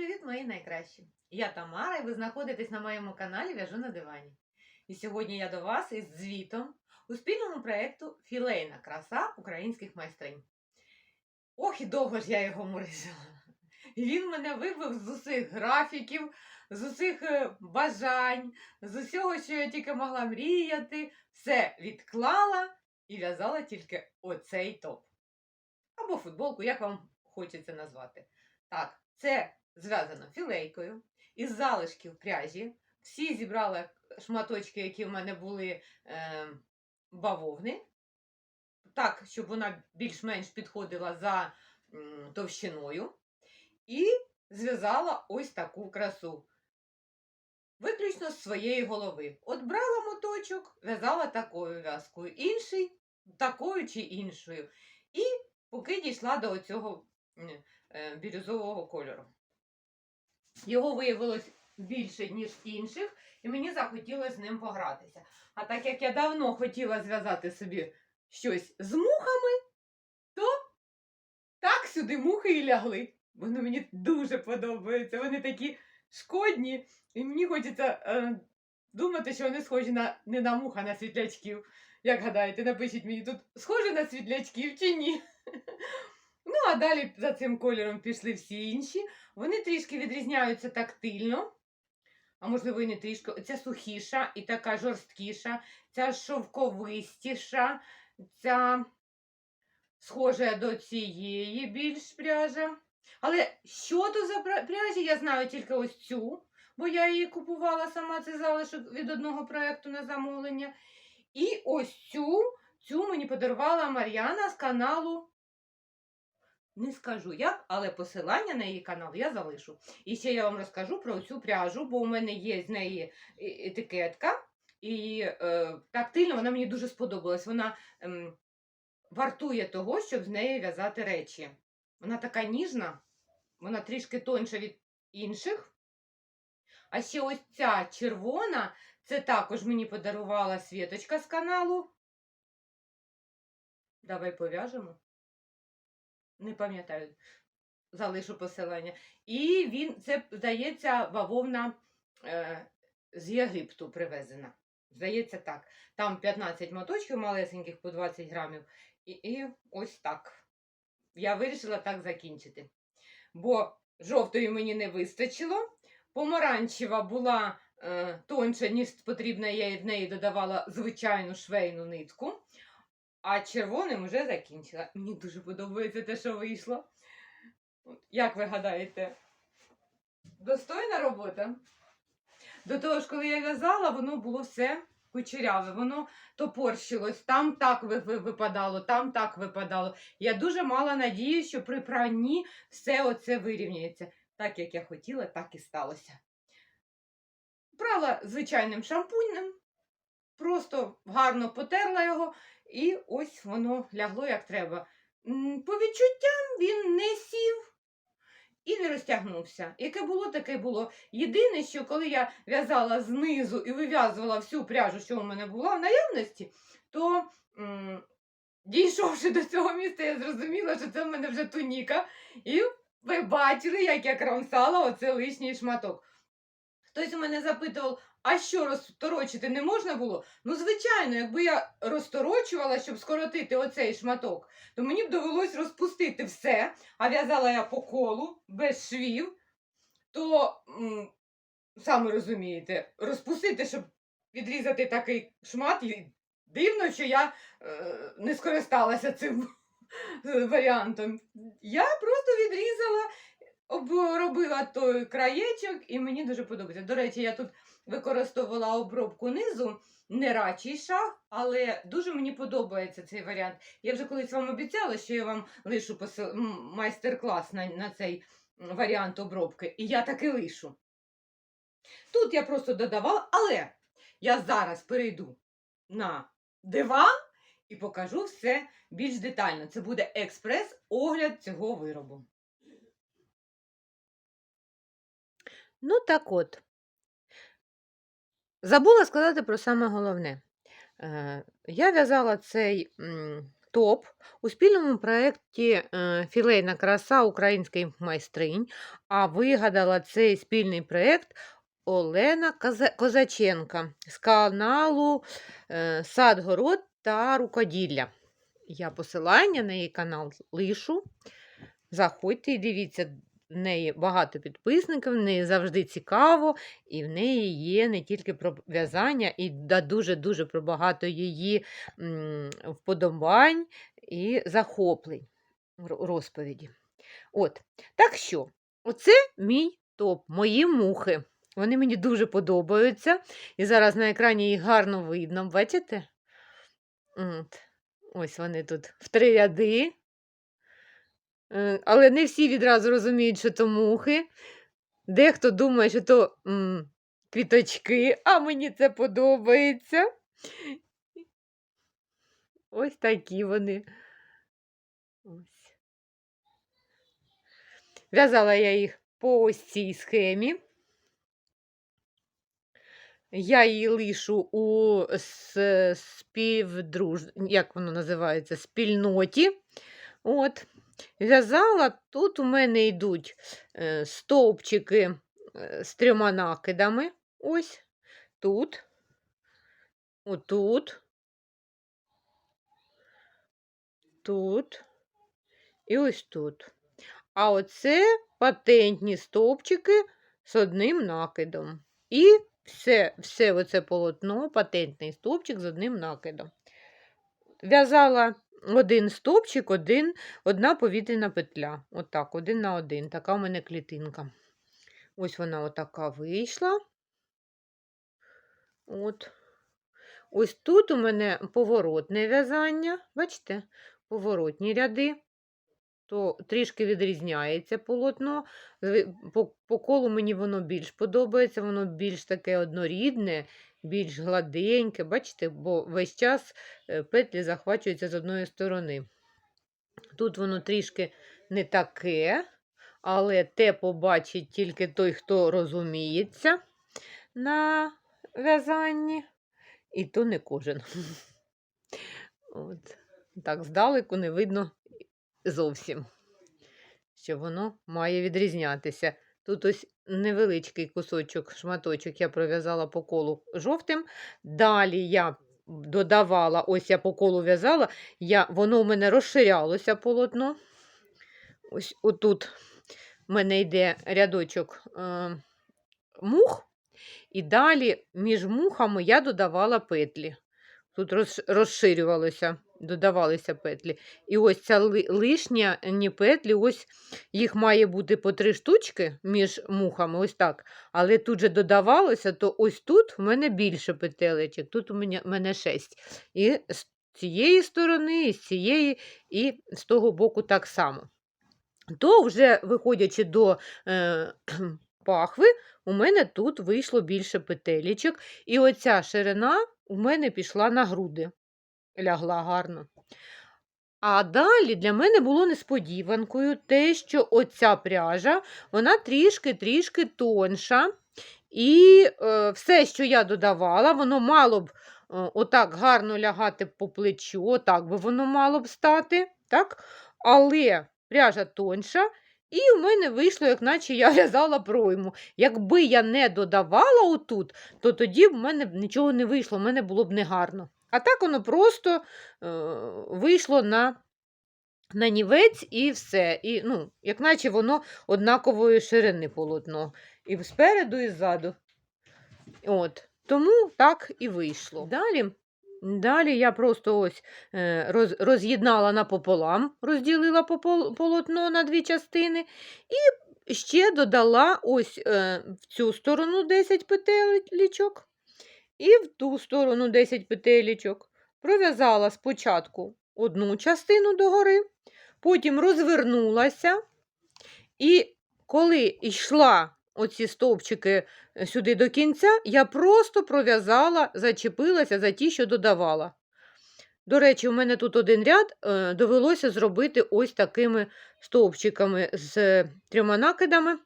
Привіт, мої найкращі! Я Тамара, і ви знаходитесь на моєму каналі В'яжу на дивані. І сьогодні я до вас із звітом у спільному проєкту Філейна краса українських майстринь. Ох, і довго ж я його мурижила. І він мене вибив з усіх графіків, з усіх е, бажань, з усього, що я тільки могла мріяти, все відклала і в'язала тільки оцей топ. Або футболку, як вам хочеться назвати. Так, це зв'язано філейкою із залишків пряжі. Всі зібрала шматочки, які в мене були е, бавовни, так, щоб вона більш-менш підходила за м, товщиною. І зв'язала ось таку красу. Виключно з своєї голови. От брала моточок, в'язала такою в'язкою, інший такою чи іншою. І поки дійшла до цього е, бірюзового кольору. Його виявилось більше, ніж інших, і мені захотілося з ним погратися. А так як я давно хотіла зв'язати собі щось з мухами, то так сюди мухи і лягли. Вони мені дуже подобаються. Вони такі шкодні, і мені хочеться е, думати, що вони схожі на не на мух, а на світлячків. Як гадаєте, напишіть мені тут схожі на світлячків чи ні? Ну, а далі за цим кольором пішли всі інші. Вони трішки відрізняються тактильно. А можливо, і не трішки. Ця сухіша і така жорсткіша, ця шовковистіша, ця схожа до цієї більш пряжа. Але що то за пряжі, я знаю тільки ось цю, бо я її купувала сама, це залишок від одного проєкту на замовлення. І ось цю, цю мені подарувала Мар'яна з каналу не скажу як, але посилання на її канал я залишу. І ще я вам розкажу про цю пряжу, бо у мене є з неї е- етикетка, і е, тактильно вона мені дуже сподобалась. Вона ем, вартує того, щоб з неї в'язати речі. Вона така ніжна, вона трішки тонша від інших. А ще ось ця червона, це також мені подарувала Світочка з каналу. Давай пов'яжемо не пам'ятаю, залишу посилання. І він, це, здається, бавовна е, з Єгипту привезена. Здається, так. Там 15 моточків малесеньких по 20 грамів. І, і ось так. Я вирішила так закінчити. Бо жовтої мені не вистачило. Помаранчева була е, тонша, ніж потрібно, я в неї додавала звичайну швейну нитку. А червоним вже закінчила. Мені дуже подобається те, що вийшло. От, Як ви гадаєте? Достойна робота? До того ж, коли я в'язала, воно було все кучеряве, воно топорщилось, там так ви- ви- випадало, там так випадало. Я дуже мала надію, що при пранні все оце вирівняється. Так як я хотіла, так і сталося. Прала звичайним шампунем, просто гарно потерла його, і ось воно лягло як треба. По відчуттям він не сів і не розтягнувся. Яке було, таке було. Єдине, що коли я в'язала знизу і вив'язувала всю пряжу, що у мене була в наявності, то м, дійшовши до цього місця, я зрозуміла, що це в мене вже туніка. І ви бачили, як я кромсала оце лишній шматок. Хтось у мене запитував, а що розторочити не можна було? Ну, звичайно, якби я розторочувала, щоб скоротити оцей шматок, то мені б довелось розпустити все, а в'язала я по колу, без швів, то, м, самі розумієте, розпустити, щоб відрізати такий шмат, дивно, що я е, не скористалася цим варіантом. Я просто відрізала, обробила той краєчок, і мені дуже подобається. До речі, я тут використовувала обробку низу, не рачий шаг, але дуже мені подобається цей варіант. Я вже колись вам обіцяла, що я вам лишу посил... майстер-клас на, на цей варіант обробки, і я таки лишу. Тут я просто додавала, але я зараз перейду на диван і покажу все більш детально. Це буде експрес-огляд цього виробу. Ну, так от. Забула сказати про саме головне. Е, Я в'язала цей топ у спільному проєкті е, Філейна краса українських майстринь. А вигадала цей спільний проєкт Олена Козаченка з каналу е, Сад, город та рукоділля. Я посилання на її канал лишу. Заходьте і дивіться, в неї багато підписників, в неї завжди цікаво, і в неї є не тільки про в'язання, і дуже-дуже про багато її вподобань і захоплень розповіді. От. Так що, оце мій топ, мої мухи. Вони мені дуже подобаються. І зараз на екрані їх гарно видно, бачите? От. Ось вони тут в три ряди. Е, Але не всі відразу розуміють, що то мухи. Дехто думає, що то м, квіточки, а мені це подобається. Ось такі вони. В'язала я їх по ось цій схемі. Я її лишу у співдруж... як воно називається? Спільноті. От. В'язала, тут у мене йдуть е, стовпчики е, з трьома накидами. Ось тут, отут, тут і ось тут. А оце патентні стовпчики з одним накидом. І все, все оце полотно, патентний стовпчик з одним накидом. В'язала один стовпчик, один, одна повітряна петля. Отак, один на один. Така у мене клітинка. Ось вона отака вийшла. От. Ось тут у мене поворотне в'язання. Бачите, поворотні ряди. То трішки відрізняється полотно. По, по колу мені воно більш подобається, воно більш таке однорідне, більш гладеньке. Бачите, бо весь час е, петлі захвачуються з одної сторони. Тут воно трішки не таке, але те побачить тільки той, хто розуміється на в'язанні, і то не кожен. От. Так, здалеку не видно зовсім, що воно має відрізнятися. Тут ось невеличкий кусочок, шматочок я пров'язала по колу жовтим. Далі я додавала, ось я по колу в'язала, я, воно у мене розширялося полотно. Ось отут в мене йде рядочок е, мух, і далі між мухами я додавала петлі. Тут розширювалося, додавалися петлі. І ось ця ли- лишня ні петлі, ось їх має бути по три штучки між мухами, ось так. Але тут же додавалося, то ось тут в мене більше петелечок, тут у мене, мене шесть. І з цієї сторони, і з цієї, і з того боку так само. То вже виходячи до е, пахви, у мене тут вийшло більше петелечок. І оця ширина у мене пішла на груди, лягла гарно. А далі для мене було несподіванкою те, що оця пряжа, вона трішки-трішки тонша. І е, все, що я додавала, воно мало б е, отак гарно лягати по плечу, отак би воно мало б стати. так? Але пряжа тонша, і у мене вийшло, як наче я в'язала пройму. Якби я не додавала отут, то тоді в мене б нічого не вийшло, в мене було б негарно. А так воно просто е, вийшло на, на нівець і все. І, ну, як наче воно однакової ширини полотно. І спереду, і ззаду. От. Тому так і вийшло. Далі, далі я просто ось е, роз, роз'єднала напополам, розділила полотно на дві частини. І ще додала ось е, в цю сторону 10 петелечок і в ту сторону 10 петелечок. Пров'язала спочатку одну частину догори, потім розвернулася. І коли йшла оці стовпчики е, сюди до кінця, я просто пров'язала, зачепилася за ті, що додавала. До речі, у мене тут один ряд е, довелося зробити ось такими стовпчиками з е, трьома накидами.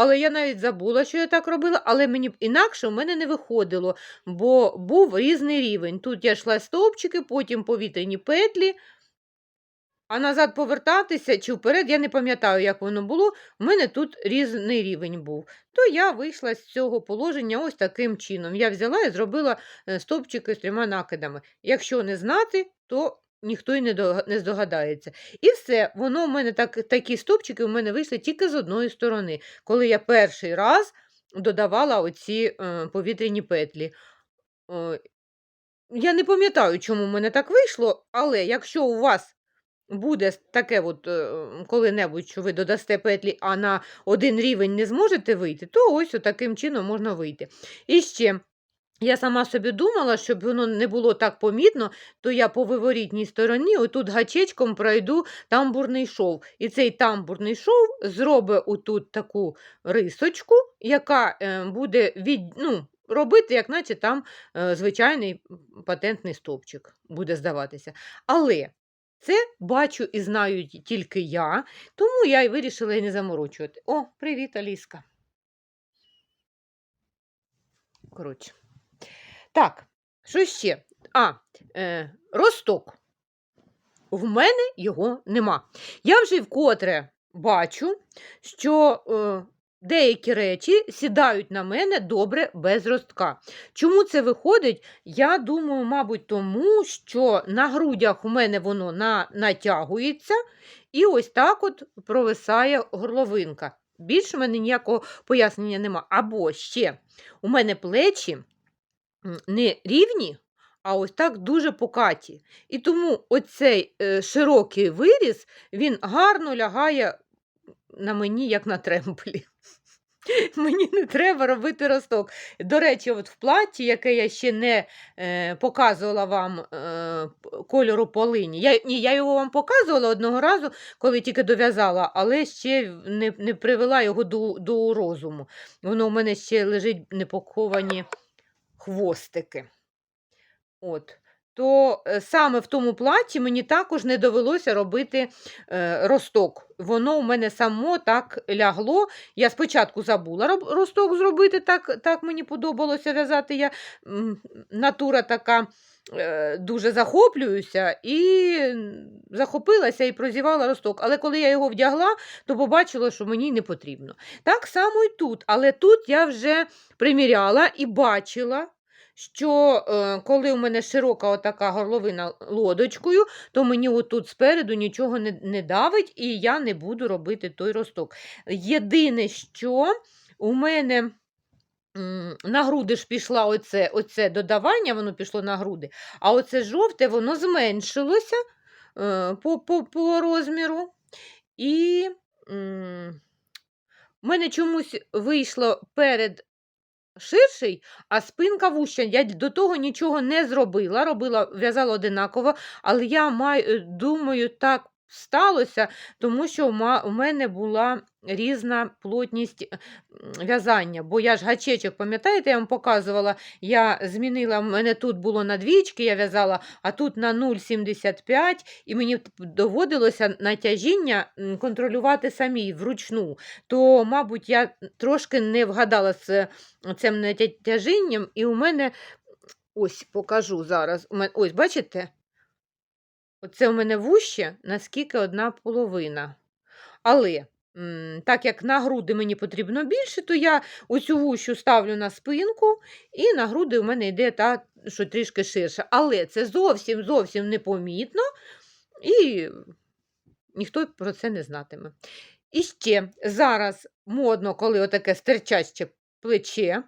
Але я навіть забула, що я так робила, але мені б інакше в мене не виходило, бо був різний рівень. Тут я йшла стовпчики, потім повітряні петлі, а назад повертатися чи вперед, я не пам'ятаю, як воно було. У мене тут різний рівень був. То я вийшла з цього положення ось таким чином. Я взяла і зробила е, стовпчики з трьома накидами. Якщо не знати, то ніхто й не здогадається. І все, воно в мене так, такі стовпчики у мене вийшли тільки з одної сторони, коли я перший раз додавала оці е, повітряні петлі. Е, я не пам'ятаю, чому в мене так вийшло, але якщо у вас буде таке, от, е, коли-небудь, що ви додасте петлі, а на один рівень не зможете вийти, то ось таким чином можна вийти. І ще. Я сама собі думала, щоб воно не було так помітно, то я по виворітній стороні отут гачечком пройду тамбурний шов. І цей тамбурний шов зробить отут таку рисочку, яка е, буде від, ну, робити, як наче там е, звичайний патентний стовпчик буде здаватися. Але це бачу і знаю тільки я, тому я й вирішила і не заморочувати. О, привіт, Аліска. Коротше. Так, що ще? А, е, росток. В мене його нема. Я вже вкотре бачу, що е, деякі речі сідають на мене добре без ростка. Чому це виходить? Я думаю, мабуть, тому що на грудях у мене воно на, натягується, і ось так от провисає горловинка. Більше в мене ніякого пояснення нема. Або ще у мене плечі не рівні, а ось так дуже покаті. І тому оцей е, широкий виріс, він гарно лягає на мені, як на тремплі. Мені не треба робити росток. До речі, от в платі, яке я ще не е, показувала вам е, кольору полині. Я, ні, я його вам показувала одного разу, коли тільки дов'язала, але ще не, не привела його до, до розуму. Воно у мене ще лежить непоховані хвостики. От. То е, саме в тому платі мені також не довелося робити е, росток. Воно у мене само так лягло. Я спочатку забула росток зробити, так, так мені подобалося в'язати. Я натура така дуже захоплююся і захопилася і прозівала росток. Але коли я його вдягла, то побачила, що мені не потрібно. Так само і тут. Але тут я вже приміряла і бачила що е, коли у мене широка отака горловина лодочкою, то мені отут спереду нічого не, не давить, і я не буду робити той росток. Єдине, що у мене. На груди ж пішла оце, оце додавання, воно пішло на груди, а оце жовте, воно зменшилося е, по, по, по розміру. І в мене чомусь вийшло перед ширший, а спинка вуща. Я до того нічого не зробила, робила, в'язала одинаково, але я маю, думаю, так сталося, тому що у мене була різна плотність е, в'язання. Бо я ж гачечок, пам'ятаєте, я вам показувала, я змінила, в мене тут було на двічки, я в'язала, а тут на 0,75, і мені доводилося натяжіння контролювати самій вручну. То, мабуть, я трошки не вгадала з цим натяжінням, і у мене ось покажу зараз. Ось, бачите? Оце у мене вуще, наскільки одна половина. Але так як на груди мені потрібно більше, то я оцю вущу ставлю на спинку, і на груди у мене йде та, що трішки ширше. Але це зовсім зовсім непомітно, і ніхто про це не знатиме. І ще зараз модно, коли отаке стерчаще плече.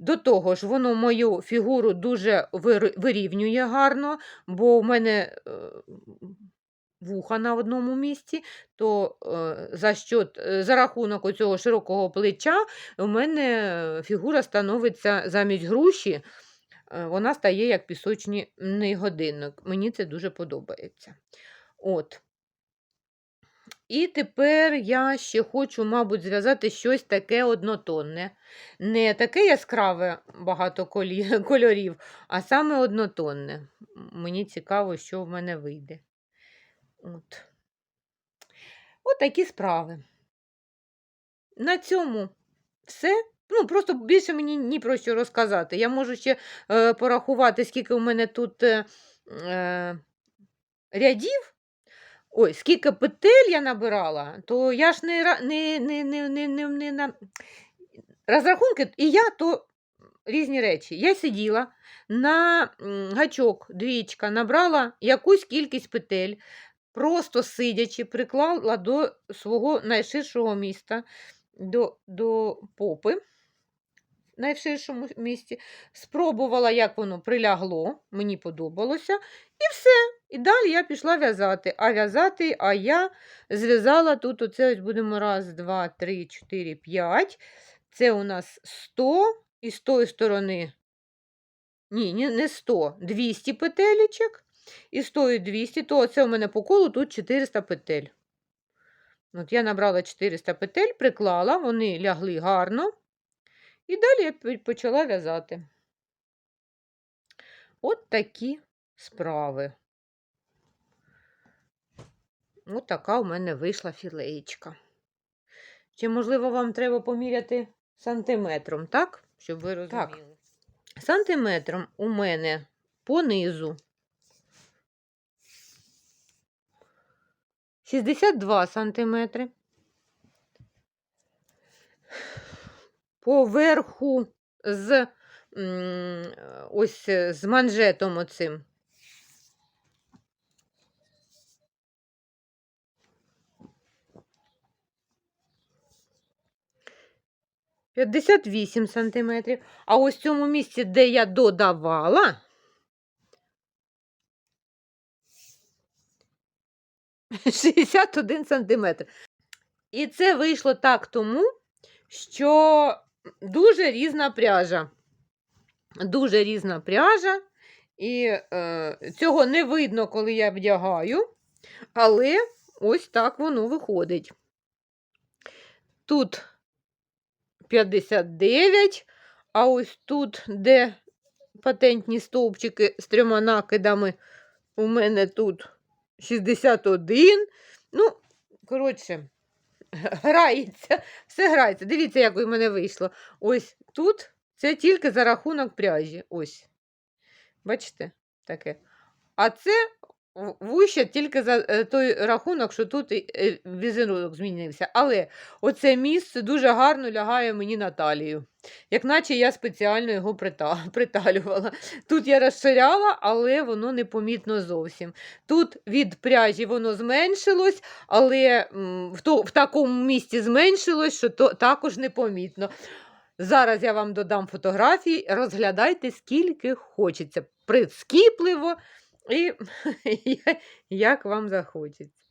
До того ж, воно мою фігуру дуже вир- вирівнює гарно, бо в мене е, вуха на одному місці, то е, за, счет, е, за рахунок оцього широкого плеча у мене фігура становиться замість груші, вона стає як пісочний годинник. Мені це дуже подобається. От. І тепер я ще хочу, мабуть, зв'язати щось таке однотонне. Не таке яскраве багато кольорів, а саме однотонне. Мені цікаво, що в мене вийде. От. От такі справи. На цьому все. Ну, просто більше мені ні про що розказати. Я можу ще е, порахувати, скільки у мене тут е, е, рядів. Ой, скільки петель я набирала, то я ж не, не, не, не, не, не, не на розрахунки, і я то різні речі. Я сиділа на гачок двічка, набрала якусь кількість петель, просто сидячи, приклала до свого найширшого міста, до, до попи. Найширшому місці, спробувала, як воно прилягло, мені подобалося, і все. І далі я пішла в'язати. А в'язати, а я зв'язала тут, оце ось будемо раз, два, три, чотири, п'ять. Це у нас 100 і з тої сторони. Ні, не 100, 200 петелечок. І з тої 200, то це у мене по колу тут 400 петель. От я набрала 400 петель, приклала, вони лягли гарно. І далі я почала в'язати. От такі справи. От така у мене вийшла філеєчка. Чи, можливо, вам треба поміряти сантиметром, так? Щоб ви розуміли. Так. Сантиметром у мене понизу 62 сантиметри. Поверху з ось з манжетом оцим. П'ятдесят вісім сантиметрів. А ось в цьому місці, де я додавала, 61 сантиметр. І це вийшло так тому, що дуже різна пряжа. Дуже різна пряжа. І е, цього не видно, коли я вдягаю, але ось так воно виходить. Тут 59, а ось тут, де патентні стовпчики з трьома накидами, у мене тут 61. Ну, коротше, грається, все грається. Дивіться, як у мене вийшло. Ось тут це тільки за рахунок пряжі. Ось. Бачите? Таке. А це вище тільки за е, той рахунок, що тут е, візерунок змінився. Але оце місце дуже гарно лягає мені на талію. Як наче я спеціально його приталювала. Тут я розширяла, але воно непомітно зовсім. Тут від пряжі воно зменшилось, але в, то, в такому місці зменшилось, що то також непомітно. Зараз я вам додам фотографії, розглядайте скільки хочеться. Прискіпливо і як вам захочеться.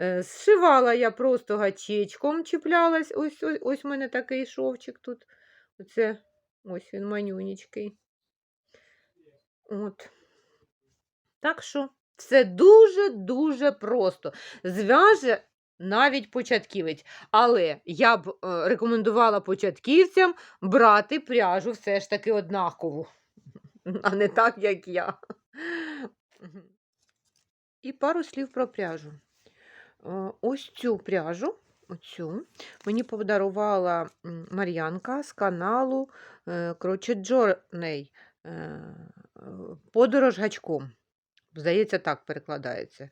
Е, Зшивала я просто гачечком, чіплялась. Ось, ось, ось у мене такий шовчик тут. Оце ось він манюнічкий. От. Так що все дуже-дуже просто. Зв'яже навіть початківець. Але я б е, рекомендувала початківцям брати пряжу все ж таки однакову, а не так, як я. І пару слів про пряжу. Е, Ось цю пряжу, оцю, мені подарувала Мар'янка з каналу е, Crochet Journey е, е, Подорож гачком. Здається, так перекладається.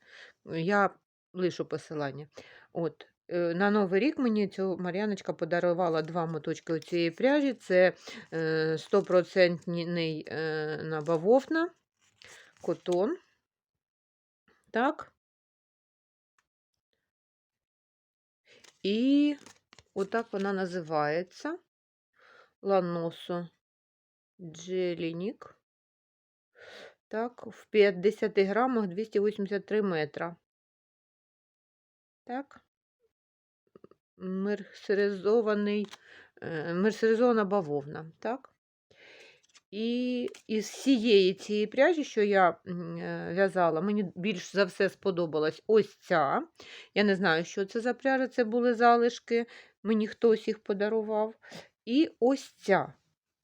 Я лишу посилання. От. е, На Новий рік мені цю Мар'яночка подарувала два моточки цієї пряжі. Це е, 100% е, набавовна, котон. Так. І отак вона називається. Ланосо Джелінік. Так, в 50 грамах 283 метра. Так. Мерсеризований, е, мерсеризована бавовна. Так. І із всієї цієї пряжі, що я е, в'язала, мені більш за все сподобалась ось ця. Я не знаю, що це за пряжа, це були залишки, мені хтось їх подарував. І ось ця.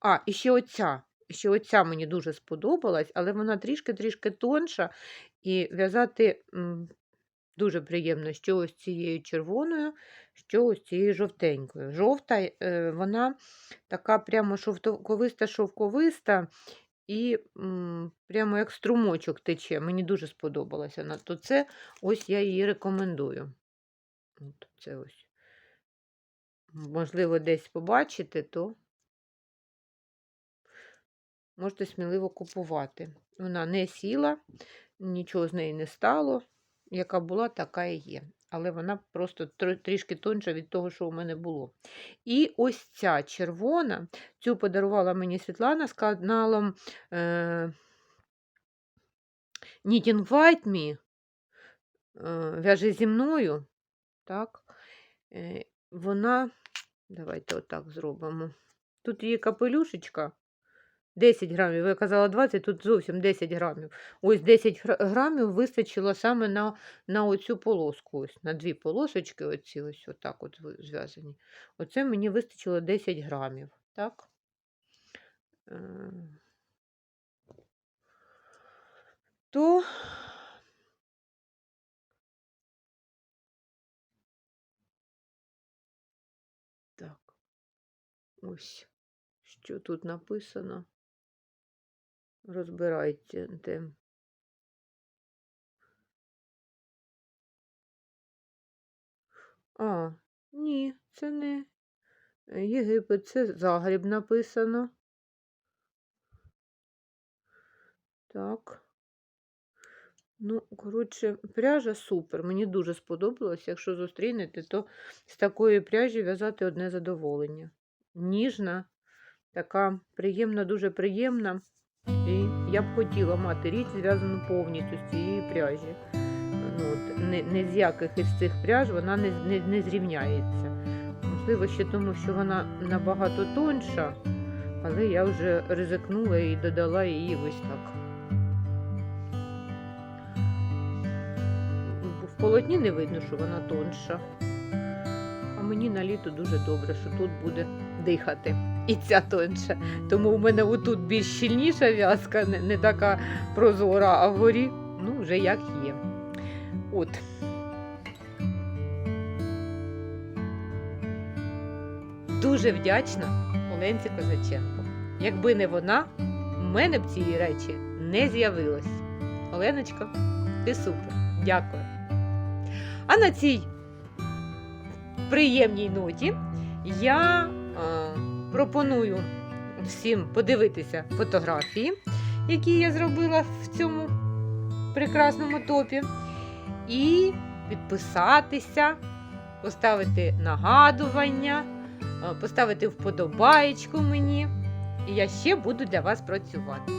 А, і ще оця. Ще оця мені дуже сподобалась, але вона трішки-трішки тонша. І в'язати дуже приємно, що ось цією червоною, що ось цією жовтенькою. Жовта, е, вона така прямо шовковиста-шовковиста, і м, прямо як струмочок тече. Мені дуже сподобалася. То це ось я її рекомендую. От це ось. Можливо, десь побачите, то можете сміливо купувати. Вона не сіла, нічого з неї не стало. Яка була, така і є. Але вона просто трішки тонша від того, що у мене було. І ось ця червона, цю подарувала мені Світлана з каналом е, Knitting White Me. Е, В'яжи зі мною. Так. Е, вона, давайте отак зробимо. Тут є капелюшечка. 10 грамів, я казала 20, тут зовсім 10 грамів. Ось 10 грамів вистачило саме на, на оцю полоску. Ось, на дві полосочки, оці ось отак от зв'язані. Оце мені вистачило 10 грамів. Так? Е, То так. Ось. Що тут написано? Розбирайте. А, ні, це не е, Єгипет, це Загріб написано. Так. Ну, коротше, пряжа супер. Мені дуже сподобалось. Якщо зустрінете, то з такої пряжі в'язати одне задоволення. Ніжна, така приємна, дуже приємна. І я б хотіла мати річ зв'язану повністю з цієї пряжі. Ну, от, не, не з яких із цих пряж вона не, не, не зрівняється. Можливо, ще тому, що вона набагато тонша, але я вже ризикнула і додала її ось так. В полотні не видно, що вона тонша. А мені на літо дуже добре, що тут буде дихати. І ця тонша. Тому у мене отут більш щільніша в'язка, не, не така прозора, а вгорі, ну, вже як є. От. Дуже вдячна Оленці Козаченко. Якби не вона, в мене б цієї речі не з'явилось. Оленочко, ти супер. Дякую. А на цій приємній ноті я е, пропоную всім подивитися фотографії, які я зробила в цьому прекрасному топі, і підписатися, поставити нагадування, е, поставити вподобаєчку мені. І я ще буду для вас працювати.